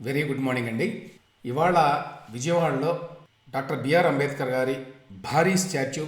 Very good morning అండి. ఇవాళ విజయవాడలో డాక్టర్ బిఆర్ అంబేద్కర్ గారి భారీ స్టాచ్యూ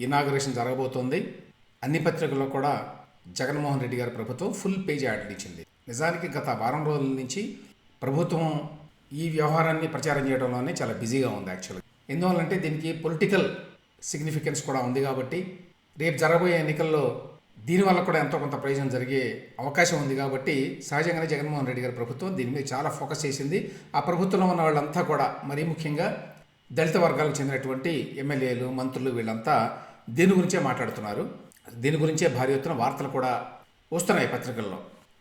ఇనాగరేషన్ జరగబోతోంది. అన్ని పత్రికల్లో కూడా జగన్మోహన్ రెడ్డి గారి ప్రభుత్వం ఫుల్ పేజ్ యాడ్లు ఇచ్చింది. నిజానికి గత వారం రోజుల నుంచి ప్రభుత్వం ఈ వ్యవహారాన్ని ప్రచారం చేయడంలోనే చాలా బిజీగా ఉంది యాక్చువల్గా. ఎందువల్లంటే దీనికి పొలిటికల్ సిగ్నిఫికెన్స్ కూడా ఉంది కాబట్టి రేపు జరగబోయే ఎన్నికల్లో దీనివల్ల కూడా ఎంతో కొంత ప్రయోజనం జరిగే అవకాశం ఉంది కాబట్టి సహజంగానే జగన్మోహన్ రెడ్డి గారి ప్రభుత్వం దీని మీద చాలా ఫోకస్ చేసింది. ఆ ప్రభుత్వంలో ఉన్న వాళ్ళంతా కూడా మరీ ముఖ్యంగా దళిత వర్గాలకు చెందినటువంటి ఎమ్మెల్యేలు మంత్రులు వీళ్ళంతా దీని గురించే మాట్లాడుతున్నారు. దీని గురించే భారీ ఎత్తున వార్తలు కూడా వస్తున్నాయి పత్రికల్లో.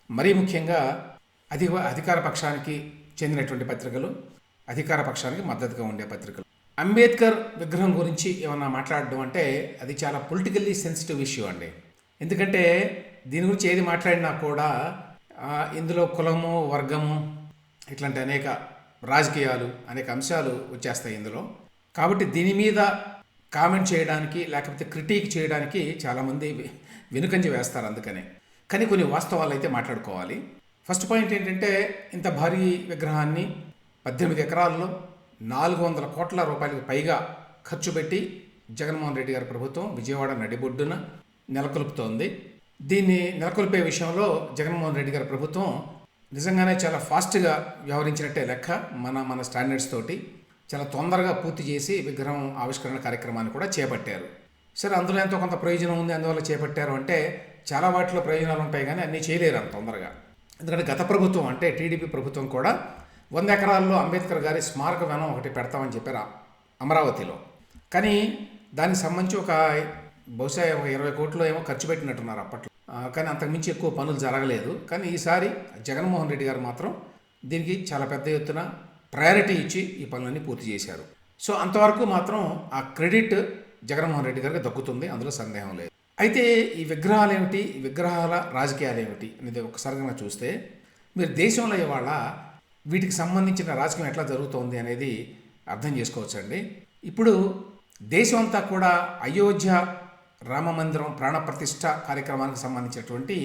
మరీ ముఖ్యంగా అధి అధికార పక్షానికి చెందినటువంటి పత్రికలు అధికార పక్షానికి మద్దతుగా ఉండే పత్రికలు. అంబేద్కర్ విగ్రహం గురించి ఏమన్నా మాట్లాడడం అంటే అది చాలా పొలిటికల్లీ సెన్సిటివ్ ఇష్యూ అండి. ఎందుకంటే దీని గురించి ఏది మాట్లాడినా కూడా ఇందులో కులము వర్గము ఇట్లాంటి అనేక రాజకీయాలు అనేక అంశాలు వచ్చేస్తాయి ఇందులో. కాబట్టి దీని మీద కామెంట్ చేయడానికి లేకపోతే క్రిటిక్ చేయడానికి చాలామంది వె- వెనుకంజ వేస్తారు అందుకనే. కానీ కొన్ని వాస్తవాలు అయితే మాట్లాడుకోవాలి. ఫస్ట్ పాయింట్ ఏంటంటే ఇంత భారీ విగ్రహాన్ని పద్దెనిమిది ఎకరాల్లో నాలుగు వందల కోట్ల రూపాయలకు పైగా ఖర్చు పెట్టి జగన్మోహన్ రెడ్డి గారి ప్రభుత్వం విజయవాడ నడిబొడ్డున నెలకొల్పుతోంది. దీన్ని నెలకొల్పే విషయంలో జగన్మోహన్ రెడ్డి గారి ప్రభుత్వం నిజంగానే చాలా ఫాస్ట్గా వ్యవహరించినట్టే లెక్క మన మన స్టాండర్డ్స్ తోటి. చాలా తొందరగా పూర్తి చేసి విగ్రహం ఆవిష్కరణ కార్యక్రమాన్ని కూడా చేపట్టారు. సరే అందులో ఎంతో కొంత ప్రయోజనం ఉంది. అందువల్ల చేపట్టారు అంటే చాలా వాటిలో ప్రయోజనాలు ఉంటాయి కానీ అన్నీ చేయలేరు అంత తొందరగా. ఎందుకంటే గత ప్రభుత్వం అంటే టీడీపీ ప్రభుత్వం కూడా వంద ఎకరాల్లో అంబేద్కర్ గారి స్మారక వనం ఒకటి పెడతామని చెప్పారు అమరావతిలో. కానీ దానికి సంబంధించి ఒక బహుశా ఒక ఇరవై కోట్లు ఏమో ఖర్చు పెట్టినట్టున్నారు అప్పట్లో. కానీ అంతకుమించి ఎక్కువ పనులు జరగలేదు. కానీ ఈసారి జగన్మోహన్ రెడ్డి గారు మాత్రం దీనికి చాలా పెద్ద ఎత్తున ప్రయారిటీ ఇచ్చి ఈ పనులన్నీ పూర్తి చేశారు. సో అంతవరకు మాత్రం ఆ క్రెడిట్ జగన్మోహన్ రెడ్డి గారికి దక్కుతుంది అందులో సందేహం లేదు. అయితే ఈ విగ్రహాలు ఏమిటి ఈ విగ్రహాల రాజకీయాలు ఏమిటి అనేది ఒకసారిగా చూస్తే మీరు దేశంలో ఇవాళ వీటికి సంబంధించిన రాజకీయం ఎట్లా జరుగుతోంది అనేది అర్థం చేసుకోవచ్చండి. ఇప్పుడు దేశం అంతా కూడా అయోధ్య రామ మందిరం ప్రాణప్రతిష్ఠ కార్యక్రమానికి సంబంధించినటువంటి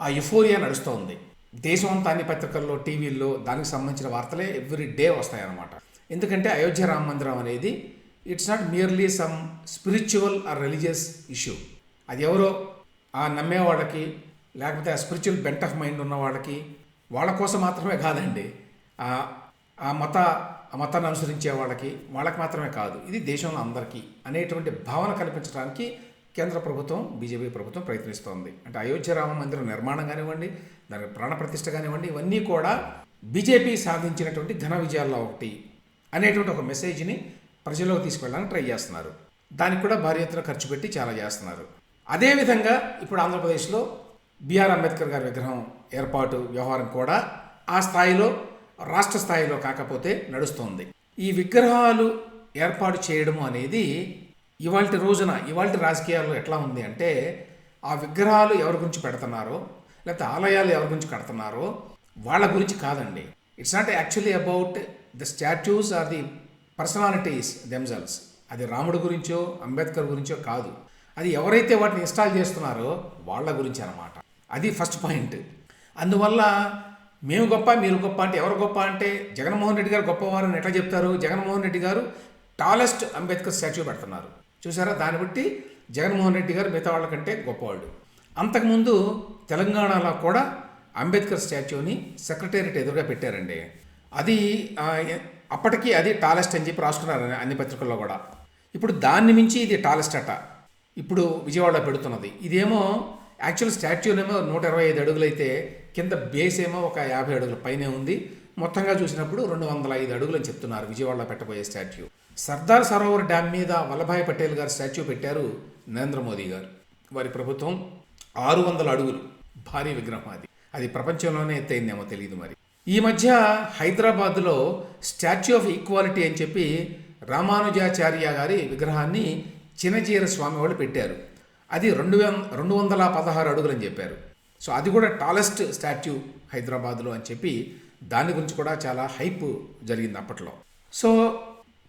ఆ యుఫోరియా నడుస్తోంది. దేశం అన్ని పత్రికల్లో టీవీల్లో దానికి సంబంధించిన వార్తలే ఎవ్రీ డే వస్తాయన్నమాట. ఎందుకంటే అయోధ్య రామ మందిరం అనేది it's not merely some spiritual or religious issue అది ఎవరో ఆ నమ్మే వాళ్ళకి లేకపోతే ఆ స్పిరిచువల్ బెంట్ ఆఫ్ మైండ్ ఉన్న వాళ్ళకి వాళ్ళ కోసం మాత్రమే కాదండి. ఆ ఆ మత ఆ మతాన్ని అనుసరించే వాళ్ళకి వాళ్ళకి మాత్రమే కాదు. ఇది దేశంలో అందరికీ అనేటువంటి భావన కల్పించడానికి కేంద్ర ప్రభుత్వం బీజేపీ ప్రభుత్వం ప్రయత్నిస్తోంది. అంటే అయోధ్య రామ మందిరం నిర్మాణం కానివ్వండి దాని ప్రాణప్రతిష్ఠ కానివ్వండి ఇవన్నీ కూడా బీజేపీ సాధించినటువంటి ఘన విజయాల్లో ఒకటి అనేటువంటి ఒక మెసేజ్ని ప్రజల్లోకి తీసుకెళ్ళడానికి ట్రై చేస్తున్నారు. దానికి కూడా భారీ ఎత్తున ఖర్చు పెట్టి చాలా చేస్తున్నారు. అదేవిధంగా ఇప్పుడు ఆంధ్రప్రదేశ్లో బిఆర్ అంబేద్కర్ గారి విగ్రహం ఏర్పాటు వ్యవహారం కూడా ఆ స్థాయిలో రాష్ట్ర స్థాయిలో కాకపోతే నడుస్తోంది. ఈ విగ్రహాలు ఏర్పాటు చేయడం అనేది ఇవాళ రోజున ఇవాళ రాజకీయాల్లో ఎట్లా ఉంది అంటే ఆ విగ్రహాలు ఎవరి గురించి పెడుతున్నారో లేకపోతే ఆలయాలు ఎవరి గురించి కడుతున్నారో వాళ్ళ గురించి కాదండి. It's not actually about the statues or the personalities themselves అది రాముడు గురించో అంబేద్కర్ గురించో కాదు. అది ఎవరైతే వాటిని ఇన్స్టాల్ చేస్తున్నారో వాళ్ళ గురించి అనమాట అది ఫస్ట్ పాయింట్ అందువల్ల మేము గొప్ప మీరు గొప్ప అంటే ఎవరు గొప్ప అంటే జగన్మోహన్ రెడ్డి గారు గొప్పవారు అని ఎట్లా చెప్తారు? జగన్మోహన్ రెడ్డి గారు టాలెస్ట్ అంబేద్కర్ స్టాచ్యూ పెడుతున్నారు. చూసారా? దాన్ని బట్టి జగన్మోహన్ రెడ్డి గారు మిగతా వాళ్ళకంటే గొప్పవాళ్ళు. అంతకుముందు తెలంగాణలో కూడా అంబేద్కర్ స్టాచ్యూని సెక్రటేరియట్ ఎదురుగా పెట్టారండి. అది అప్పటికి అది టాలెస్ట్ అని చెప్పి రాసుకున్నారు అన్ని పత్రికల్లో కూడా. ఇప్పుడు దాన్ని మించి ఇది టాలెస్ట్ అట. ఇప్పుడు విజయవాడలో పెడుతున్నది. ఇదేమో యాక్చువల్ స్టాచ్యూనేమో నూట ఇరవై ఐదు అడుగులైతే కింద బేస్ ఏమో ఒక యాభై అడుగుల పైనే ఉంది. మొత్తంగా చూసినప్పుడు రెండు వందల ఐదు అడుగులు అని చెప్తున్నారు విజయవాడలో పెట్టబోయే స్టాచ్యూ. సర్దార్ సరోవర్ డ్యామ్ మీద వల్లభాయ్ పటేల్ గారు స్టాచ్యూ పెట్టారు నరేంద్ర మోదీ గారు. వారి ప్రభుత్వం ఆరు వందల అడుగులు భారీ విగ్రహం అది. అది ప్రపంచంలోనే ఎత్తైందేమో తెలియదు మరి. ఈ మధ్య హైదరాబాద్లో స్టాచ్యూ ఆఫ్ ఈక్వాలిటీ అని చెప్పి రామానుజాచార్య గారి విగ్రహాన్ని చినజీర స్వామి వాళ్ళు పెట్టారు. అది రెండు రెండు వందల పదహారు అడుగులు అని చెప్పారు. సో అది కూడా టాలెస్ట్ స్టాచ్యూ హైదరాబాద్లో అని చెప్పి దాని గురించి కూడా చాలా హైప్ జరిగింది అప్పట్లో. సో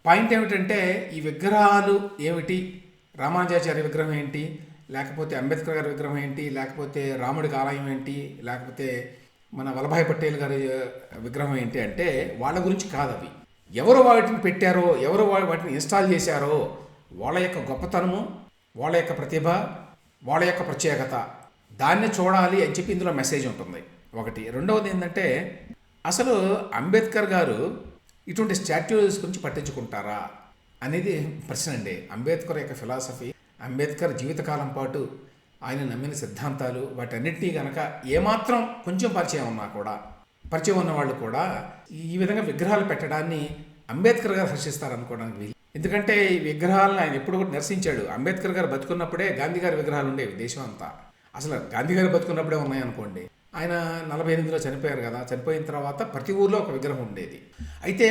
పాయింట్ ఏమిటంటే ఈ విగ్రహాలు ఏమిటి? రామానుజాచార్య విగ్రహం ఏంటి? లేకపోతే అంబేద్కర్ గారి విగ్రహం ఏంటి? లేకపోతే రాముడికి ఆలయం ఏంటి? లేకపోతే మన వల్లభాయ్ పటేల్ గారి విగ్రహం ఏంటి అంటే వాళ్ళ గురించి కాదు అవి. ఎవరు వాటిని పెట్టారో ఎవరు వా- వాటిని ఇన్స్టాల్ చేశారో వాళ్ళ యొక్క గొప్పతనము వాళ్ళ యొక్క ప్రతిభ వాళ్ళ యొక్క ప్రత్యేకత దాన్ని చూడాలి అని చెప్పి ఇందులో మెసేజ్ ఉంటుంది. ఒకటి. రెండవది ఏంటంటే అసలు అంబేద్కర్ గారు ఇటువంటి స్టాట్యూస్ గురించి పట్టించుకుంటారా అనేది ప్రశ్న అండి. అంబేద్కర్ యొక్క ఫిలాసఫీ అంబేద్కర్ జీవితకాలం పాటు ఆయన నమ్మిన సిద్ధాంతాలు వాటన్నిటినీ గనక ఏమాత్రం కొంచెం పరిచయం ఉన్నా కూడా పరిచయం ఉన్న వాళ్ళు కూడా ఈ విధంగా విగ్రహాలు పెట్టడాన్ని అంబేద్కర్ గారు హర్షిస్తారనుకోవడానికి వీలు. ఎందుకంటే ఈ విగ్రహాలను ఆయన ఎప్పుడు కూడా నిరసించాడు. అంబేద్కర్ గారు బతుకున్నప్పుడే గాంధీ గారి విగ్రహాలు ఉండేవి దేశం అంతా అసలు గాంధీ గారు బతుకున్నప్పుడే ఉన్నాయనుకోండి. ఆయన నలభై ఎనిమిదిలో చనిపోయారు కదా. చనిపోయిన తర్వాత ప్రతి ఊర్లో ఒక విగ్రహం ఉండేది. అయితే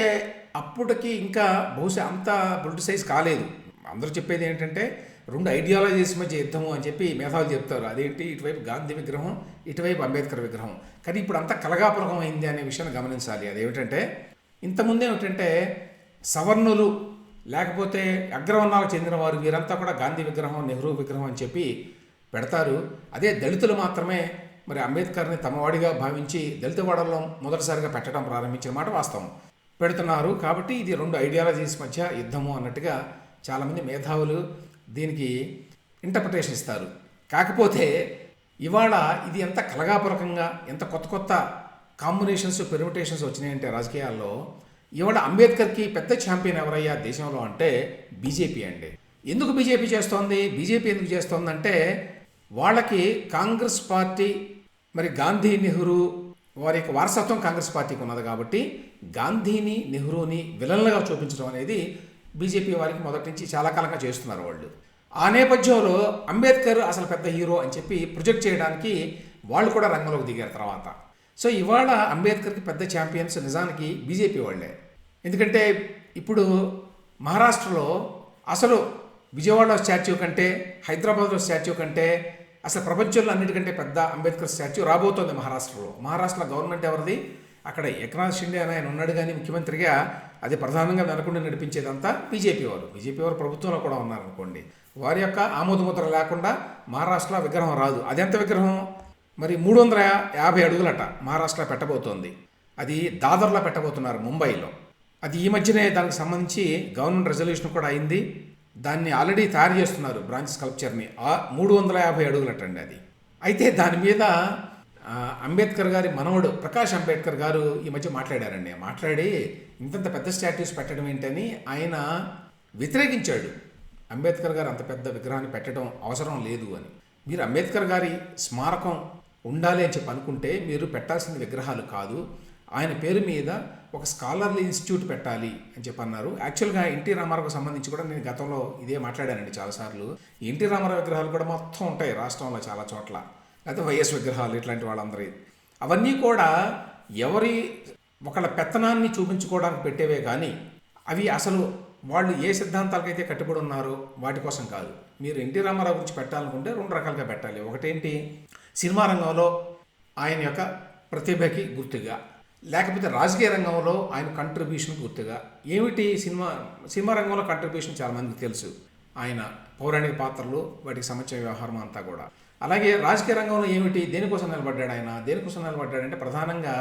అప్పటికి ఇంకా బహుశా అంత పొలిటిసైజ్ కాలేదు. అందరూ చెప్పేది ఏంటంటే రెండు ఐడియాలజీస్ మధ్య యుద్ధము అని చెప్పి మేధావులు చెప్తారు. అదేంటి? ఇటువైపు గాంధీ విగ్రహం ఇటువైపు అంబేద్కర్ విగ్రహం. కానీ ఇప్పుడు అంత కలగాపులగం అయింది అనే విషయాన్ని గమనించాలి. అదేమిటంటే ఇంతకుముందు ఏమిటంటే సవర్ణులు లేకపోతే అగ్రవర్ణాలకు చెందిన వారు వీరంతా కూడా గాంధీ విగ్రహం నెహ్రూ విగ్రహం అని చెప్పి పెడతారు. అదే దళితులు మాత్రమే మరి అంబేద్కర్ని తమవాడిగా భావించి దళిత వాడల్లో మొదటిసారిగా పెట్టడం ప్రారంభించిన మాట వాస్తవం. పెడుతున్నారు కాబట్టి ఇది రెండు ఐడియాలజీస్ మధ్య యుద్ధము అన్నట్టుగా చాలామంది మేధావులు దీనికి ఇంటర్ప్రిటేషన్ ఇస్తారు. కాకపోతే ఇవాళ ఇది ఎంత కలగాపులకంగా ఎంత కొత్త కొత్త కాంబినేషన్స్ పెర్మిటేషన్స్ వచ్చినాయంటే రాజకీయాల్లో ఇవాళ అంబేద్కర్కి పెద్ద ఛాంపియన్ ఎవరయ్యా దేశంలో అంటే బీజేపీ అండి. ఎందుకు బీజేపీ చేస్తోంది? బీజేపీ ఎందుకు చేస్తోందంటే వాళ్ళకి కాంగ్రెస్ పార్టీ మరి గాంధీ నెహ్రూ వారి యొక్క వారసత్వం కాంగ్రెస్ పార్టీకి ఉన్నది కాబట్టి గాంధీని నెహ్రూని విలన్లుగా చూపించడం అనేది బీజేపీ వారికి మొదటి నుంచి చాలా కాలంగా చేస్తున్నారు వాళ్ళు. ఆ నేపథ్యంలో అంబేద్కర్ అసలు పెద్ద హీరో అని చెప్పి ప్రొజెక్ట్ చేయడానికి వాళ్ళు కూడా రంగంలోకి దిగారు తర్వాత. సో ఇవాళ అంబేద్కర్కి పెద్ద ఛాంపియన్స్ నిజానికి బీజేపీ వాళ్ళే. ఎందుకంటే ఇప్పుడు మహారాష్ట్రలో అసలు విజయవాడలో స్టాచ్యూ కంటే హైదరాబాద్లో స్టాచ్యూ కంటే అసలు ప్రపంచంలో అన్నిటికంటే పెద్ద అంబేద్కర్ స్టాచ్యూ రాబోతోంది మహారాష్ట్రలో. మహారాష్ట్ర గవర్నమెంట్ ఎవరిది? అక్కడ ఏకనాథ్ షిండే అని ఆయన ఉన్నాడు కానీ ముఖ్యమంత్రిగా అది ప్రధానంగా వెనకుండా నడిపించేదంతా బీజేపీ వారు. బీజేపీ వారు ప్రభుత్వంలో కూడా ఉన్నారనుకోండి. వారి యొక్క ఆమోదముద్ర లేకుండా మహారాష్ట్ర విగ్రహం రాదు. అదెంత విగ్రహం? మరి మూడు వందల యాభై అడుగులట మహారాష్ట్రలో పెట్టబోతోంది. అది దాదర్లో పెట్టబోతున్నారు ముంబైలో. అది ఈ మధ్యనే దానికి సంబంధించి గవర్నమెంట్ రెజల్యూషన్ కూడా అయింది. దాన్ని ఆల్రెడీ తయారు చేస్తున్నారు బ్రాంచ్ స్కల్ప్చర్ని. ఆ మూడు వందల యాభై అడుగులటండి అది. అయితే దాని మీద అంబేద్కర్ గారి మనవడు ప్రకాష్ అంబేద్కర్ గారు ఈ మధ్య మాట్లాడారండి. మాట్లాడి ఇంతంత పెద్ద స్టాట్యూస్ పెట్టడం ఏంటని ఆయన వ్యతిరేకించాడు. అంబేద్కర్ గారు అంత పెద్ద విగ్రహాన్ని పెట్టడం అవసరం లేదు అని. మీరు అంబేద్కర్ గారి స్మారకం ఉండాలి అని చెప్పి అనుకుంటే మీరు పెట్టాల్సిన విగ్రహాలు కాదు. ఆయన పేరు మీద ఒక స్కాలర్లీ ఇన్స్టిట్యూట్ పెట్టాలి అని చెప్పి అన్నారు యాక్చువల్గా ఎన్టీ రామారావుకు సంబంధించి కూడా నేను గతంలో ఇదే మాట్లాడానండి చాలాసార్లు. ఎన్టీ రామారావు విగ్రహాలు కూడా మొత్తం ఉంటాయి రాష్ట్రంలో చాలా చోట్ల. లేకపోతే వైఎస్ విగ్రహాలు ఇట్లాంటి వాళ్ళందరి. అవన్నీ కూడా ఎవరి ఒకళ్ళ పెత్తనాన్ని చూపించుకోవడానికి పెట్టేవే కానీ అవి అసలు వాళ్ళు ఏ సిద్ధాంతాలకైతే కట్టుబడి ఉన్నారో వాటి కోసం కాదు. మీరు ఎన్టీ రామారావు గురించి పెట్టాలనుకుంటే రెండు రకాలుగా పెట్టాలి. ఒకటేంటి? సినిమా రంగంలో ఆయన యొక్క ప్రతిభకి గుర్తుగా. లేకపోతే రాజకీయ రంగంలో ఆయన కంట్రిబ్యూషన్ గుర్తుగా ఏమిటి సినిమా సినిమా రంగంలో కంట్రిబ్యూషన్ చాలా మందికి తెలుసు. ఆయన పౌరాణిక పాత్రలు వాటికి సమస్య వ్యవహారం అంతా కూడా. అలాగే రాజకీయ రంగంలో ఏమిటి దేనికోసం నిలబడ్డాడు ఆయన దేనికోసం నిలబడ్డాడంటే ప్రధానంగా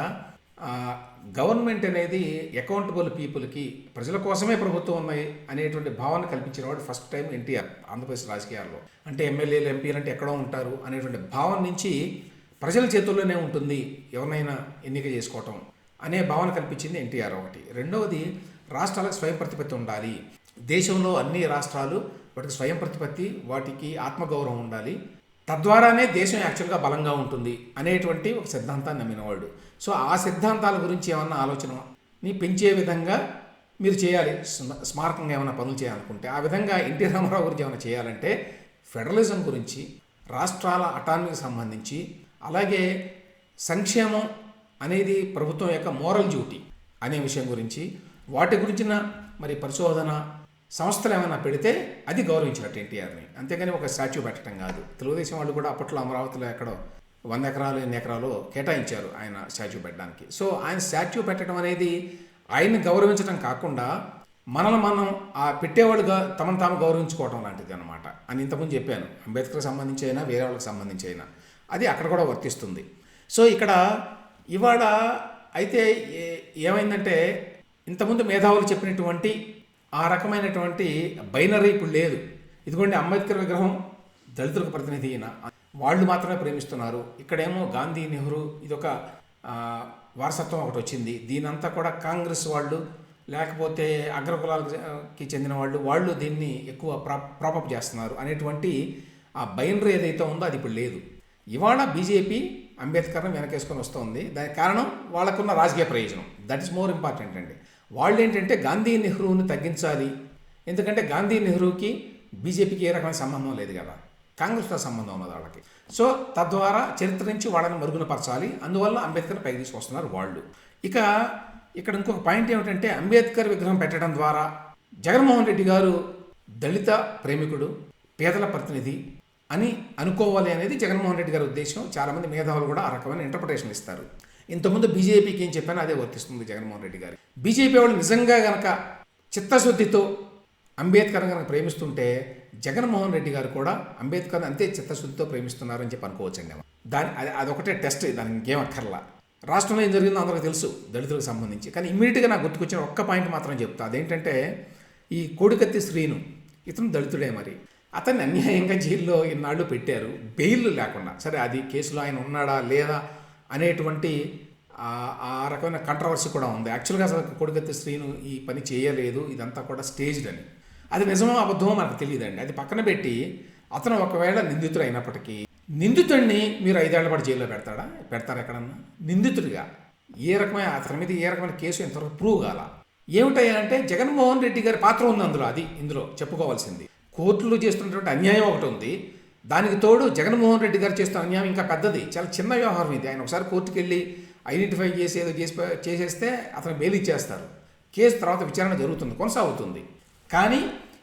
గవర్నమెంట్ అనేది అకౌంటబుల్ పీపుల్కి ప్రజల కోసమే ప్రభుత్వం ఉన్నాయి అనేటువంటి భావన కల్పించిన వాడు ఫస్ట్ టైం ఎన్టీఆర్ ఆంధ్రప్రదేశ్ రాజకీయాల్లో. అంటే ఎమ్మెల్యేలు ఎంపీలు అంటే ఎక్కడో ఉంటారు అనేటువంటి భావన నుంచి ప్రజల చేతుల్లోనే ఉంటుంది ఎవరినైనా ఎన్నిక చేసుకోవటం. అనే భావన కల్పించింది ఎన్టీఆర్ ఒకటి. రెండవది రాష్ట్రాలకు స్వయం ప్రతిపత్తి ఉండాలి. దేశంలో అన్ని రాష్ట్రాలు వాటికి స్వయం ప్రతిపత్తి వాటికి ఆత్మగౌరవం ఉండాలి. తద్వారానే దేశం యాక్చువల్గా బలంగా ఉంటుంది అనేటువంటి ఒక సిద్ధాంతాన్ని నమ్మినవాడు. సో ఆ సిద్ధాంతాల గురించి ఏమన్నా ఆలోచనని పెంచే విధంగా మీరు చేయాలి. స్మ- స్మారకంగా ఏమైనా పనులు చేయాలనుకుంటే. ఆ విధంగా ఎన్టీ రామారావు గురించి ఏమైనా చేయాలంటే ఫెడరలిజం గురించి రాష్ట్రాల అటానమీకి సంబంధించి అలాగే సంక్షేమం అనేది ప్రభుత్వం యొక్క మోరల్ డ్యూటీ అనే విషయం గురించి వాటి గురించిన మరి పరిశోధన సంస్థలు ఏమైనా పెడితే అది గౌరవించినట్టు ఎన్టీఆర్ని. అంతేగాని ఒక స్టాచ్యూ పెట్టడం కాదు. తెలుగుదేశం వాళ్ళు కూడా అప్పట్లో అమరావతిలో ఎక్కడో వంద ఎకరాలు ఎన్ని ఎకరాలు కేటాయించారు ఆయన స్టాచ్యూ పెట్టడానికి. సో ఆయన స్టాచ్యూ పెట్టడం అనేది ఆయన్ని గౌరవించడం కాకుండా మనల్ని మనం ఆ పెట్టేవాళ్ళుగా తమను తాము గౌరవించుకోవడం లాంటిది అనమాట అని ఇంతకుముందు చెప్పాను. అంబేద్కర్కి సంబంధించి అయినా వేరే వాళ్ళకి సంబంధించి అయినా. అది అక్కడ కూడా వర్తిస్తుంది. సో ఇక్కడ ఇవాళ అయితే ఏమైందంటే ఇంతకుముందు మేధావులు చెప్పినటువంటి ఆ రకమైనటువంటి బైనరీ ఇప్పుడు లేదు. ఇదిగోండి అంబేద్కర్ విగ్రహం దళితులకు ప్రతినిధి అయిన. వాళ్ళు మాత్రమే ప్రేమిస్తున్నారు. ఇక్కడేమో గాంధీ నెహ్రూ ఇదొక వారసత్వం ఒకటి వచ్చింది. దీనంతా కూడా కాంగ్రెస్ వాళ్ళు లేకపోతే అగ్రకులాలకి చెందిన వాళ్ళు వాళ్ళు దీన్ని ఎక్కువ ప్రా ప్రాపప్ చేస్తున్నారు అనేటువంటి ఆ బైనరీ ఏదైతే ఉందో అది ఇప్పుడు లేదు. ఇవాళ బీజేపీ అంబేద్కర్ని వెనకేసుకొని వస్తుంది. దానికి కారణం వాళ్ళకున్న రాజకీయ ప్రయోజనం. దట్ ఇస్ మోర్ ఇంపార్టెంట్ అండి. వాళ్ళు ఏంటంటే గాంధీ నెహ్రూని తగ్గించాలి. ఎందుకంటే గాంధీ నెహ్రూకి బీజేపీకి ఏ రకమైన సంబంధం లేదు కదా. కాంగ్రెస్తో సంబంధం ఉన్నది వాళ్ళకి. సో తద్వారా చరిత్ర నుంచి వాళ్ళని మరుగునపరచాలి. అందువల్ల అంబేద్కర్ పైకి తీసుకొస్తున్నారు వాళ్ళు. ఇక ఇక్కడ ఇంకొక పాయింట్ ఏమిటంటే అంబేద్కర్ విగ్రహం పెట్టడం ద్వారా జగన్మోహన్ రెడ్డి గారు దళిత ప్రేమికుడు పేదల ప్రతినిధి అని అనుకోవాలి అనేది జగన్మోహన్ రెడ్డి గారి ఉద్దేశం. చాలామంది మేధావులు కూడా ఆ రకమైన ఇంటర్ప్రిటేషన్ ఇస్తారు. ఇంతకుముందు బీజేపీకి ఏం చెప్పానో అదే వర్తిస్తుంది జగన్మోహన్ రెడ్డి గారు. బీజేపీ వాళ్ళు నిజంగా గనక చిత్తశుద్ధితో అంబేద్కర్ కనుక ప్రేమిస్తుంటే జగన్మోహన్ రెడ్డి గారు కూడా అంబేద్కర్ అంతే చిత్తశుద్ధితో ప్రేమిస్తున్నారని చెప్పి అనుకోవచ్చండి దాని అది అదొకటే టెస్ట్ దానికి ఇంకేం అక్కర్లా. రాష్ట్రంలో ఏం జరిగిందో అందరికీ తెలుసు దళితులకు సంబంధించి. కానీ ఇమ్మీడియట్గా నాకు గుర్తుకొచ్చిన ఒక్క పాయింట్ మాత్రం చెప్తా. అదేంటంటే ఈ కోడికత్తి శ్రీను ఇతను దళితుడే మరి. అతన్ని అన్యాయంగా జైల్లో ఇన్నాళ్ళు పెట్టారు. బెయిల్ లేకుండా. సరే అది కేసులో ఆయన ఉన్నాడా లేదా అనేటువంటి ఆ- రకమైన కంట్రవర్సీ కూడా ఉంది. యాక్చువల్గా అసలు కొడుకత్తి శ్రీను ఈ పని చేయలేదు. ఇదంతా కూడా స్టేజ్డ్ అని. అది నిజమో అబద్ధమో మనకు తెలియదండి. అది పక్కన పెట్టి అతను ఒకవేళ నిందితుడు అయినప్పటికీ నిందితుడిని మీరు ఐదేళ్ళ పాటు జైల్లో పెడతాడా? పెడతారా ఎక్కడన్నా? నిందితుడిగా. ఏ రకమైన అతని మీద ఏ రకమైన కేసు ఇంతవరకు ప్రూవ్ కాల? ఏమిటయ్యా అంటే జగన్మోహన్ రెడ్డి గారి పాత్ర ఉంది అందులో అది ఇందులో చెప్పుకోవాల్సింది. కోర్టులు చేస్తున్నటువంటి అన్యాయం ఒకటి ఉంది. దానికి తోడు జగన్మోహన్ రెడ్డి గారు చేస్తున్న అన్యాయం ఇంకా పెద్దది. చాలా చిన్న వ్యవహారం ఇది. ఆయన ఒకసారి కోర్టుకు వెళ్ళి ఐడెంటిఫై చేసి ఏదో చేసి చేసేస్తే అతను బెయిల్ ఇచ్చేస్తారు. కేసు తర్వాత విచారణ జరుగుతుంది కొనసాగుతుంది. కానీ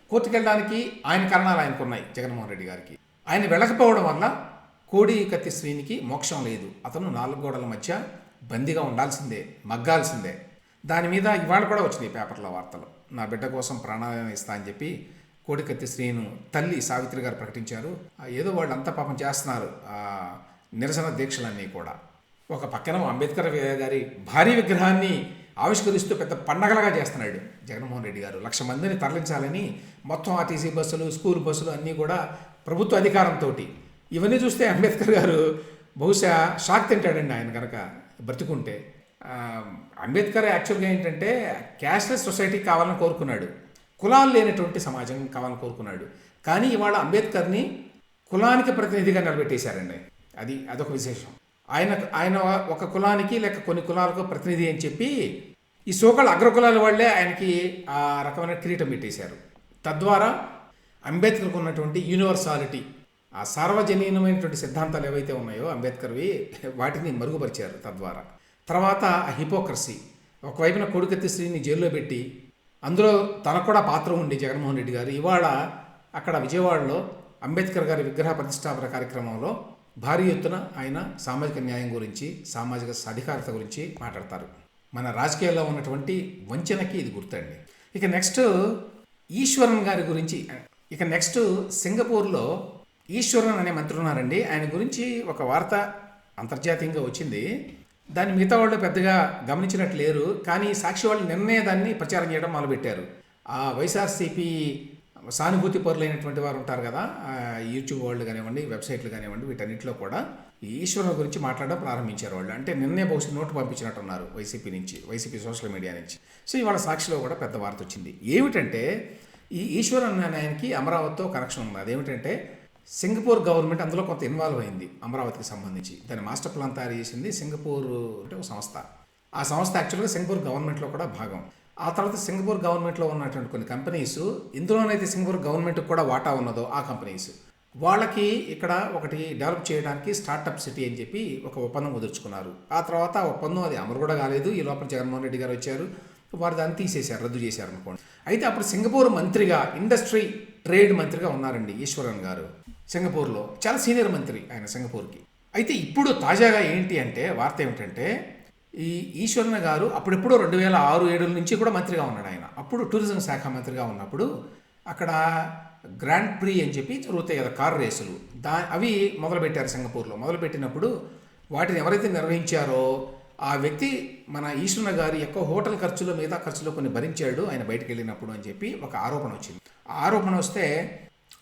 కోర్టుకు వెళ్ళడానికి ఆయన కారణాలు ఆయనకు ఉన్నాయి జగన్మోహన్ రెడ్డి గారికి. ఆయన వెళ్ళకపోవడం వల్ల కోడి కత్తి శ్రీనికి మోక్షం లేదు. అతను నాలుగు గోడల మధ్య బందీగా ఉండాల్సిందే మగ్గాల్సిందే. దాని మీద ఇవాళ కూడా వచ్చినాయి పేపర్లో వార్తలు. నా బిడ్డ కోసం ప్రాణాలను ఇస్తా అని చెప్పి కోడికత్తి శ్రీను తల్లి సావిత్రి గారు ప్రకటించారు. ఏదో వాళ్ళు అంతా పాపం చేస్తున్నారు. నిరసన దీక్షలన్నీ కూడా. ఒక పక్కన అంబేద్కర్ గారి భారీ విగ్రహాన్ని ఆవిష్కరిస్తూ పెద్ద పండగలుగా చేస్తున్నాడు జగన్మోహన్ రెడ్డి గారు. లక్ష మందిని తరలించాలని మొత్తం ఆర్టీసీ బస్సులు స్కూల్ బస్సులు అన్నీ కూడా ప్రభుత్వ అధికారంతో ఇవన్నీ చూస్తే అంబేద్కర్ గారు బహుశా షాక్ తింటాడండి ఆయన కనుక బ్రతుకుంటే. అంబేద్కర్ యాక్చువల్గా ఏంటంటే క్యాష్లెస్ సొసైటీ కావాలని కోరుకున్నాడు. కులాలు లేనటువంటి సమాజం కావాలని కోరుకున్నాడు. కానీ ఇవాళ అంబేద్కర్ని కులానికి ప్రతినిధిగా నిలబెట్టేశారండి. అది అదొక విశేషం. ఆయన ఆయన ఒక కులానికి లేక కొన్ని కులాలకు ప్రతినిధి అని చెప్పి ఈ సోకల్ అగ్రకులాల వాళ్ళే ఆయనకి ఆ రకమైన కిరీటం పెట్టేశారు. తద్వారా అంబేద్కర్కు ఉన్నటువంటి యూనివర్సాలిటీ ఆ సార్వజనీనమైనటువంటి సిద్ధాంతాలు ఏవైతే ఉన్నాయో అంబేద్కర్వి వాటిని మరుగుపరిచారు తద్వారా. తర్వాత హిపోక్రసీ ఒకవైపున కొడుకెత్తి శ్రీని జైల్లో పెట్టి అందులో తనకు కూడా పాత్ర ఉంది జగన్మోహన్ రెడ్డి గారు ఇవాళ అక్కడ విజయవాడలో అంబేద్కర్ గారి విగ్రహ ప్రతిష్టాపన కార్యక్రమంలో భారీ ఎత్తున ఆయన సామాజిక న్యాయం గురించి సామాజిక సాధికారత గురించి మాట్లాడతారు. మన రాజకీయాల్లో ఉన్నటువంటి వంచనకి ఇది గుర్తండి. ఇక నెక్స్ట్ ఈశ్వరన్ గారి గురించి ఇక నెక్స్ట్ సింగపూర్లో ఈశ్వరన్ అనే మంత్రి ఉన్నారండి. ఆయన గురించి ఒక వార్త అంతర్జాతీయంగా వచ్చింది. దాన్ని మిగతా వాళ్ళు పెద్దగా గమనించినట్లు లేరు కానీ సాక్షి వాళ్ళు నిన్నే దాన్ని ప్రచారం చేయడం మొదలుపెట్టారు. ఆ వైఎస్ఆర్సీపీ సానుభూతి పరులైనటువంటి వారు ఉంటారు కదా యూట్యూబ్ వాళ్ళు కానివ్వండి వెబ్సైట్లు కానివ్వండి వీటన్నిటిలో కూడా ఈ ఈశ్వరుని గురించి మాట్లాడడం ప్రారంభించారు వాళ్ళు. అంటే నిన్నే బహుశా నోటు పంపించినట్టున్నారు వైసీపీ నుంచి వైసీపీ సోషల్ మీడియా నుంచి. సో ఇవాళ సాక్షిలో కూడా పెద్ద వార్త వచ్చింది. ఏమిటంటే ఈ ఈశ్వరన్ అనే ఆయనకి అమరావతితో కనెక్షన్ ఉంది. అదేమిటంటే సింగపూర్ గవర్నమెంట్ అందులో కొంత ఇన్వాల్వ్ అయింది అమరావతికి సంబంధించి. దాని మాస్టర్ ప్లాన్ తయారు చేసింది సింగపూర్ అంటే ఒక సంస్థ. ఆ సంస్థ యాక్చువల్గా సింగపూర్ గవర్నమెంట్లో కూడా భాగం. ఆ తర్వాత సింగపూర్ గవర్నమెంట్లో ఉన్నటువంటి కొన్ని కంపెనీస్ ఇందులోనైతే సింగపూర్ గవర్నమెంట్కి కూడా వాటా ఉన్నదో ఆ కంపెనీస్. వాళ్ళకి ఇక్కడ ఒకటి డెవలప్ చేయడానికి స్టార్టప్ సిటీ అని చెప్పి ఒక ఒప్పందం కుదుర్చుకున్నారు. ఆ తర్వాత ఆ ఒప్పందం అది అమలు కూడా కాలేదు. ఈ లోపల జగన్మోహన్ రెడ్డి గారు వచ్చారు. వారు దాన్ని తీసేశారు రద్దు చేశారు అనుకోండి అయితే అప్పుడు సింగపూర్ మంత్రిగా ఇండస్ట్రీ ట్రేడ్ మంత్రిగా ఉన్నారండి ఈశ్వరన్ గారు. సింగపూర్లో చాలా సీనియర్ మంత్రి ఆయన సింగపూర్కి. అయితే ఇప్పుడు తాజాగా ఏంటి అంటే వార్త ఏమిటంటే ఈ ఈశ్వరన్ గారు అప్పుడెప్పుడో రెండు వేల ఆరు ఏడు నుంచి కూడా మంత్రిగా ఉన్నాడు ఆయన. అప్పుడు టూరిజం శాఖ మంత్రిగా ఉన్నప్పుడు అక్కడ గ్రాండ్ ప్రీ అని చెప్పి జరుగుతాయి కదా కార్ రేసులు. దా అవి మొదలుపెట్టారు సింగపూర్లో. మొదలుపెట్టినప్పుడు వాటిని ఎవరైతే నిర్వహించారో ఆ వ్యక్తి మన ఈశ్వరన్న గారి యొక్క హోటల్ ఖర్చులు మిగతా ఖర్చులు కొన్ని భరించాడు ఆయన బయటకు వెళ్ళినప్పుడు అని చెప్పి ఒక ఆరోపణ వచ్చింది. ఆ ఆరోపణ వస్తే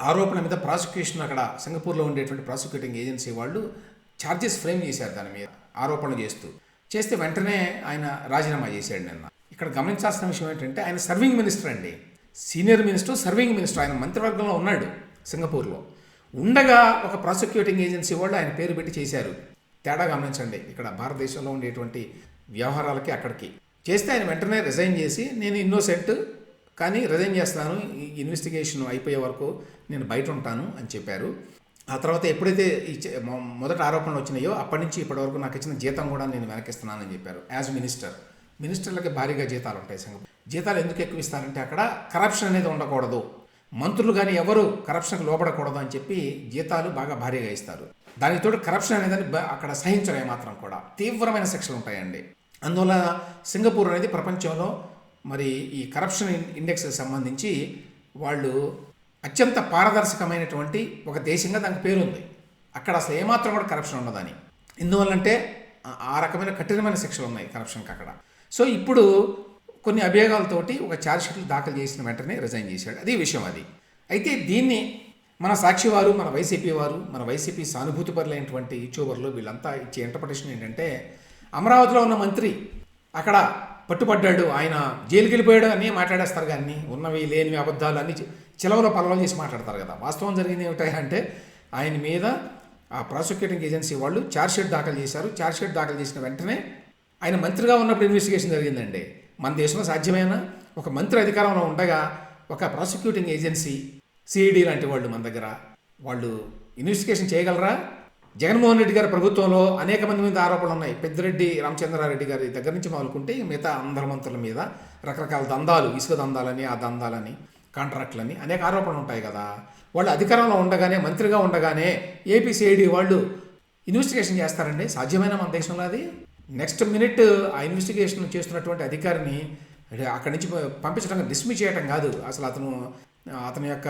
ఆరోపణ మీద ప్రాసిక్యూషన్ అక్కడ సింగపూర్లో ఉండేటువంటి ప్రాసిక్యూటింగ్ ఏజెన్సీ వాళ్ళు ఛార్జెస్ ఫ్రేమ్ చేశారు దాని మీద ఆరోపణలు చేస్తూ. చేస్తే వెంటనే ఆయన రాజీనామా చేశాడు నిన్న. ఇక్కడ గమనించాల్సిన విషయం ఏంటంటే ఆయన సర్వింగ్ మినిస్టర్ అండి. సీనియర్ మినిస్టర్ సర్వింగ్ మినిస్టర్ ఆయన మంత్రివర్గంలో ఉన్నాడు సింగపూర్లో. ఉండగా ఒక ప్రాసిక్యూటింగ్ ఏజెన్సీ వాళ్ళు ఆయన పేరు పెట్టి చేశారు. తేడా గమనించండి ఇక్కడ భారతదేశంలో ఉండేటువంటి వ్యవహారాలకి అక్కడికి. చేస్తే ఆయన వెంటనే రిజైన్ చేసి నేను ఇన్నోసెంట్ కానీ రిజైన్ చేస్తాను ఈ ఇన్వెస్టిగేషన్ అయిపోయే వరకు నేను బయట ఉంటాను అని చెప్పారు. ఆ తర్వాత ఎప్పుడైతే ఈ మొదట ఆరోపణలు వచ్చినాయో అప్పటి నుంచి ఇప్పటి వరకు నాకు ఇచ్చిన జీతం కూడా నేను వెనకిస్తున్నానని చెప్పారు. As minister. మినిస్టర్లకి భారీగా జీతాలు ఉంటాయి సంగతి జీతాలు ఎందుకు ఎక్కువ ఇస్తారంటే అక్కడ కరప్షన్ అనేది ఉండకూడదు. మంత్రులు కానీ ఎవరు కరప్షన్కి లోపడకూడదు అని చెప్పి జీతాలు బాగా భారీగా ఇస్తారు. దానికి తోడు కరప్షన్ అనేది అక్కడ సహించరు ఏమాత్రం కూడా. తీవ్రమైన శిక్షలు ఉంటాయండి. అందువల్ల సింగపూర్ అనేది ప్రపంచంలో మరి ఈ కరప్షన్ ఇండెక్స్కి సంబంధించి వాళ్ళు అత్యంత పారదర్శకమైనటువంటి ఒక దేశంగా దానికి పేరుంది. అక్కడ అసలు ఏమాత్రం కూడా కరప్షన్ ఉండదని. ఎందువల్లంటే ఆ- ఆ రకమైన కఠినమైన శిక్షలు ఉన్నాయి కరప్షన్కి అక్కడ. సో ఇప్పుడు కొన్ని అభియోగాలతోటి ఒక ఛార్జ్షీట్లు దాఖలు చేసిన వెంటనే రిజైన్ చేశాడు. అది విషయం అది. అయితే దీన్ని మన సాక్షి వారు మన వైసీపీ వారు మన వైసీపీ సానుభూతిపరులైనటువంటి యూట్యూబర్లు వీళ్ళంతా ఇచ్చే ఇంటర్ప్రిటేషన్ ఏంటంటే అమరావతిలో ఉన్న మంత్రి అక్కడ పట్టుపడ్డాడు ఆయన జైలుకి వెళ్ళిపోయాడు అని మాట్లాడేస్తారు కానీ ఉన్నవి లేనివి అబద్ధాలు అన్ని చి- చిలవలో చేసి మాట్లాడతారు కదా. వాస్తవం జరిగింది ఏమిటాయి అంటే ఆయన మీద ఆ ప్రాసిక్యూటింగ్ ఏజెన్సీ వాళ్ళు ఛార్జ్షీట్ దాఖలు చేశారు. ఛార్జ్షీట్ దాఖలు చేసిన వెంటనే ఆయన మంత్రిగా ఉన్నప్పుడు ఇన్వెస్టిగేషన్ జరిగిందండి. మన దేశంలో సాధ్యమైన? ఒక మంత్రి అధికారంలో ఉండగా ఒక ప్రాసిక్యూటింగ్ ఏజెన్సీ సిఈడి లాంటి వాళ్ళు మన దగ్గర వాళ్ళు ఇన్వెస్టిగేషన్ చేయగలరా? జగన్మోహన్ రెడ్డి గారి ప్రభుత్వంలో అనేక మంది మీద ఆరోపణలు ఉన్నాయి. పెద్దిరెడ్డి రామచంద్రారెడ్డి గారి దగ్గర నుంచి మొదలుకుంటే మిగతా అందరి మంత్రుల మీద రకరకాల దందాలు ఇసుక దందాలని ఆ దందాలని కాంట్రాక్ట్లని అనేక ఆరోపణలు ఉంటాయి కదా. వాళ్ళు అధికారంలో ఉండగానే మంత్రిగా ఉండగానే ఏపీసీఐడి వాళ్ళు ఇన్వెస్టిగేషన్ చేస్తారండి. సాధ్యమైన మన దేశంలో అది. నెక్స్ట్ మినిట్ ఆ ఇన్వెస్టిగేషన్ చేస్తున్నటువంటి అధికారిని అక్కడి నుంచి పంపించడం డిస్మిస్ చేయడం కాదు. అసలు అతను అతని యొక్క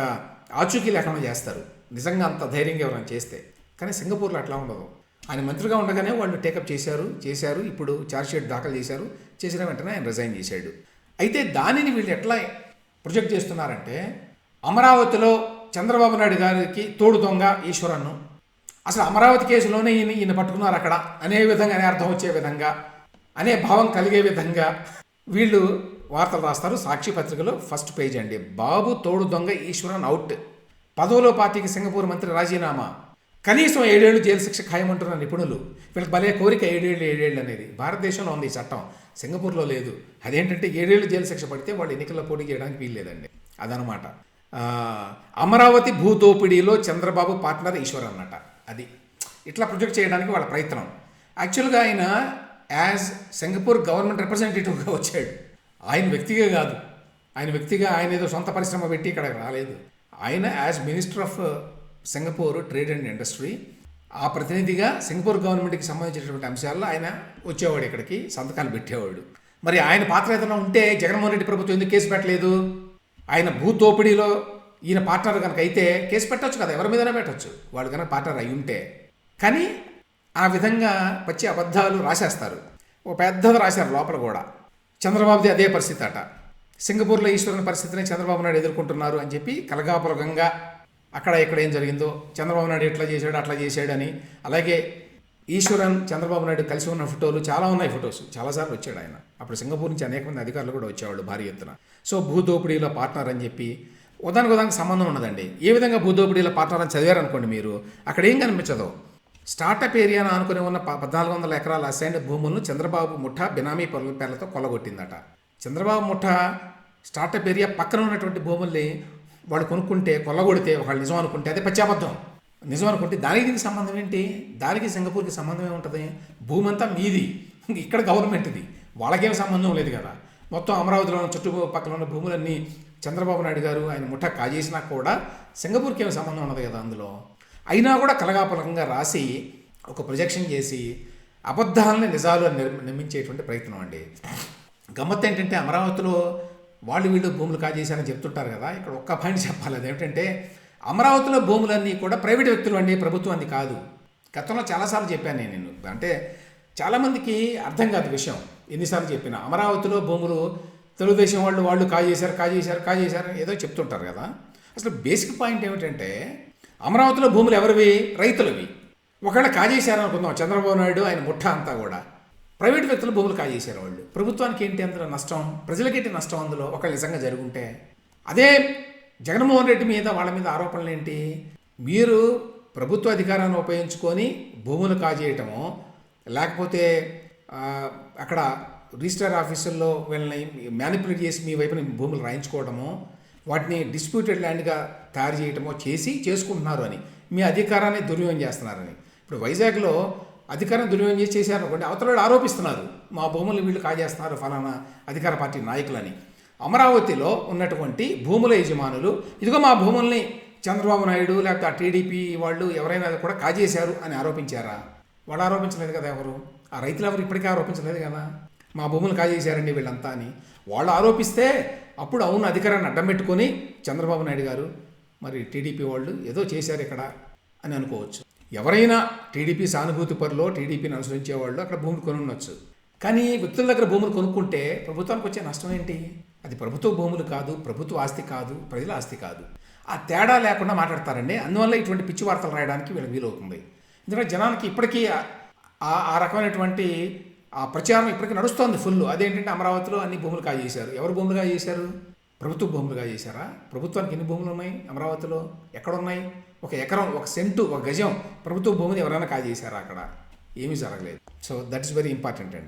ఆచూకీ లేకుండా చేస్తారు. నిజంగా అంత ధైర్యంగా ఎవరైనా చేస్తే. కానీ సింగపూర్లో అట్లా ఉండదు. ఆయన మంత్రిగా ఉండగానే వాళ్ళు టేకప్ చేశారు చేశారు. ఇప్పుడు ఛార్జ్షీట్ దాఖలు చేశారు. చేసిన వెంటనే ఆయన రిజైన్ చేశాడు. అయితే దానిని వీళ్ళు ఎట్లా ప్రొజెక్ట్ చేస్తున్నారంటే అమరావతిలో చంద్రబాబు నాయుడు గారికి తోడు దొంగ ఈశ్వరన్ను. అసలు అమరావతి కేసులోనే ఈయన ఈయన పట్టుకున్నారు అక్కడ. అనే విధంగా అనే అర్థం వచ్చే విధంగా అనే భావం కలిగే విధంగా వీళ్ళు వార్తలు రాస్తారు. సాక్షి పత్రికలో ఫస్ట్ పేజ్ అండి. బాబు తోడు దొంగ ఈశ్వరన్ అవుట్ పదవులో పార్టీకి సింగపూర్ మంత్రి రాజీనామా. కనీసం ఏడేళ్ళు జైలు శిక్ష ఖాయమంటున్న నిపుణులు వీళ్ళకి భలే కోరిక ఏడేళ్ళు ఏడేళ్ళు అనేది. భారతదేశంలో ఉంది ఈ చట్టం. సింగపూర్లో లేదు. అదేంటంటే ఏడేళ్ళు జైలు శిక్ష పడితే వాళ్ళు ఎన్నికల్లో పోటీ చేయడానికి వీల్లేదండి. అదనమాట. అమరావతి భూదోపిడీలో చంద్రబాబు పార్ట్నర్ ఈశ్వర్ అన్నమాట. అది ఇట్లా ప్రొజెక్ట్ చేయడానికి వాళ్ళ ప్రయత్నం. యాక్చువల్గా ఆయన యాజ్ సింగపూర్ గవర్నమెంట్ రిప్రజెంటేటివ్గా వచ్చాడు. ఆయన వ్యక్తిగా కాదు. ఆయన వ్యక్తిగా ఆయన ఏదో సొంత పరిశ్రమ పెట్టి ఇక్కడ రాలేదు. ఆయన as minister of Singapore trade and industry. ఆ ప్రతినిధిగా సింగపూర్ గవర్నమెంట్కి సంబంధించినటువంటి అంశాల్లో ఆయన వచ్చేవాడు ఇక్కడికి సంతకాలు పెట్టేవాడు. మరి ఆయన పాత్ర ఏదైనా ఉంటే జగన్మోహన్ రెడ్డి ప్రభుత్వం ఎందుకు కేసు పెట్టలేదు? ఆయన భూతోపిడీలో ఈయన పార్ట్నర్ కనుక అయితే కేసు పెట్టవచ్చు కదా ఎవరి మీదైనా పెట్టవచ్చు వాళ్ళు కనుక పార్ట్నర్ అయి ఉంటే. కానీ ఆ విధంగా వచ్చే అబద్ధాలు రాసేస్తారు. ఓ పెద్దది రాశారు లోపల కూడా. చంద్రబాబుది అదే పరిస్థితి అట. సింగపూర్లో ఈశ్వరుని పరిస్థితిని చంద్రబాబు నాయుడు ఎదుర్కొంటున్నారు అని చెప్పి కలగాపులగంగా అక్కడ ఇక్కడ ఏం జరిగిందో చంద్రబాబు నాయుడు ఎట్లా చేశాడు అట్లా చేశాడని అలాగే ఈశ్వరన్ చంద్రబాబు నాయుడు కలిసి ఉన్న ఫోటోలు చాలా ఉన్నాయి ఫొటోస్. చాలాసార్లు వచ్చాడు ఆయన. అప్పుడు సింగపూర్ నుంచి అనేక మంది అధికారులు కూడా వచ్చేవాళ్ళు భారీ ఎత్తున. సో భూదోపిడీలో పార్ట్నర్ అని చెప్పి ఉదానికి ఉదానికి సంబంధం ఉన్నదండి. ఏ విధంగా భూదోపిడీలో పార్ట్నర్ అని చదివారనుకోండి మీరు అక్కడ ఏం కనిపించదు? స్టార్టప్ ఏరియాను ఆనుకుని ఉన్న పద్నాలుగు వందల ఎకరాల అసైన్డ్ భూములను చంద్రబాబు ముఠా బినామీ పనుల పేర్లతో కొల్లగొట్టిందట. చంద్రబాబు ముఠా స్టార్టప్ ఏరియా పక్కన ఉన్నటువంటి భూముల్ని వాళ్ళు కొనుక్కుంటే కొల్లగొడితే వాళ్ళు నిజం అనుకుంటే అదే పచ్చాబద్ధం నిజం అనుకుంటే దానికి దీనికి సంబంధం ఏంటి? దానికి సింగపూర్కి సంబంధం ఏముంటుంది? భూమి అంతా మీది. ఇక్కడ గవర్నమెంట్ది వాళ్ళకేం సంబంధం లేదు కదా. మొత్తం అమరావతిలో ఉన్న చుట్టుపక్కల ఉన్న భూములన్నీ చంద్రబాబు నాయుడు గారు ఆయన ముఠా కాజేసినా కూడా సింగపూర్కి ఏమి సంబంధం ఉన్నది కదా అందులో. అయినా కూడా కలగాపలకంగా రాసి ఒక ప్రొజెక్షన్ చేసి అబద్ధాలని నిజాలు నిర్మించేటువంటి ప్రయత్నం అండి. గమ్మత్ ఏంటంటే అమరావతిలో వాళ్ళు వీళ్ళు భూములు కాజేశారని చెప్తుంటారు కదా ఇక్కడ ఒక్క పాయింట్ చెప్పాలి. అదేమిటంటే అమరావతిలో భూములన్నీ కూడా ప్రైవేట్ వ్యక్తులు అండి ప్రభుత్వం అంది కాదు. గతంలో చాలాసార్లు చెప్పాను నేను నిన్ను. అంటే చాలామందికి అర్థం కాదు విషయం. ఎన్నిసార్లు చెప్పినా అమరావతిలో భూములు తెలుగుదేశం వాళ్ళు వాళ్ళు కాజేశారు కాజేశారు కాజేశారు ఏదో చెప్తుంటారు కదా. అసలు బేసిక్ పాయింట్ ఏమిటంటే అమరావతిలో భూములు ఎవరివి? రైతులవి. ఒకవేళ కాజేశారు అనుకుందాం చంద్రబాబు నాయుడు ఆయన ముఠ అంతా కూడా. ప్రైవేట్ వ్యక్తులు భూములు కాజేశారు వాళ్ళు. ప్రభుత్వానికి ఏంటి అందులో నష్టం? ప్రజలకేంటి నష్టం అందులో? ఒక నిజంగా జరుగుంటే అదే జగన్మోహన్ రెడ్డి మీద వాళ్ళ మీద ఆరోపణలు ఏంటి? మీరు ప్రభుత్వ అధికారాన్ని ఉపయోగించుకొని భూములు కాజేయటము లేకపోతే అక్కడ రిజిస్టర్ ఆఫీసుల్లో వీళ్ళని మ్యానిపులేట్ చేసి మీ వైపున భూములు రాయించుకోవడము వాటిని డిస్ప్యూటెడ్ ల్యాండ్గా తయారు చేయటమో చేసి చేసుకుంటున్నారు అని. మీ అధికారాన్ని దుర్వినియోగం చేస్తున్నారని. ఇప్పుడు వైజాగ్లో అధికారం దుర్వినియోగం చేసి చేశారు అనుకోండి అవతల ఆరోపిస్తున్నారు మా భూములు వీళ్ళు కాజేస్తున్నారు ఫలానా అధికార పార్టీ నాయకులని. అమరావతిలో ఉన్నటువంటి భూముల యజమానులు ఇదిగో మా భూముల్ని చంద్రబాబు నాయుడు లేకపోతే ఆ టీడీపీ వాళ్ళు ఎవరైనా కూడా కాజేశారు అని ఆరోపించారా? వాళ్ళు ఆరోపించలేదు కదా ఎవరు? ఆ రైతులు ఎవరు ఇప్పటికే ఆరోపించలేదు కదా? మా భూములు కాజేశారండి వీళ్ళంతా అని. వాళ్ళు ఆరోపిస్తే అప్పుడు అవును అధికారాన్ని అడ్డం పెట్టుకొని చంద్రబాబు నాయుడు గారు మరి టీడీపీ వాళ్ళు ఏదో చేశారు ఇక్కడ అని అనుకోవచ్చు. ఎవరైనా టీడీపీ సానుభూతి పరులో టీడీపీని అనుసరించే వాళ్ళు అక్కడ భూములు కొని కానీ వ్యక్తుల దగ్గర భూములు కొనుక్కుంటే ప్రభుత్వానికి వచ్చే నష్టం ఏంటి? అది ప్రభుత్వ భూములు కాదు ప్రభుత్వ ఆస్తి కాదు ప్రజల ఆస్తి కాదు. ఆ తేడా లేకుండా మాట్లాడతారండి. అందువల్ల ఇటువంటి పిచ్చి వార్తలు రాయడానికి వీళ్ళకి వీలవుతుంది. ఎందుకంటే జనానికి ఇప్పటికీ ఆ- ఆ- రకమైనటువంటి ఆ ప్రచారం ఇప్పటికీ నడుస్తోంది ఫుల్ అదేంటంటే అమరావతిలో అన్ని భూములు కాజేశారు. ఎవరు భూములు కాజేశారు? ప్రభుత్వ భూములు కాజేశారా? ప్రభుత్వానికి ఎన్ని భూములు ఉన్నాయి అమరావతిలో? ఎక్కడ ఉన్నాయి ఒక ఎకరం ఒక సెంటు ఒక గజం ప్రభుత్వ భూమిని ఎవరైనా కాజేశారా అక్కడ? ఏమీ జరగలేదు. So that is very important అండి.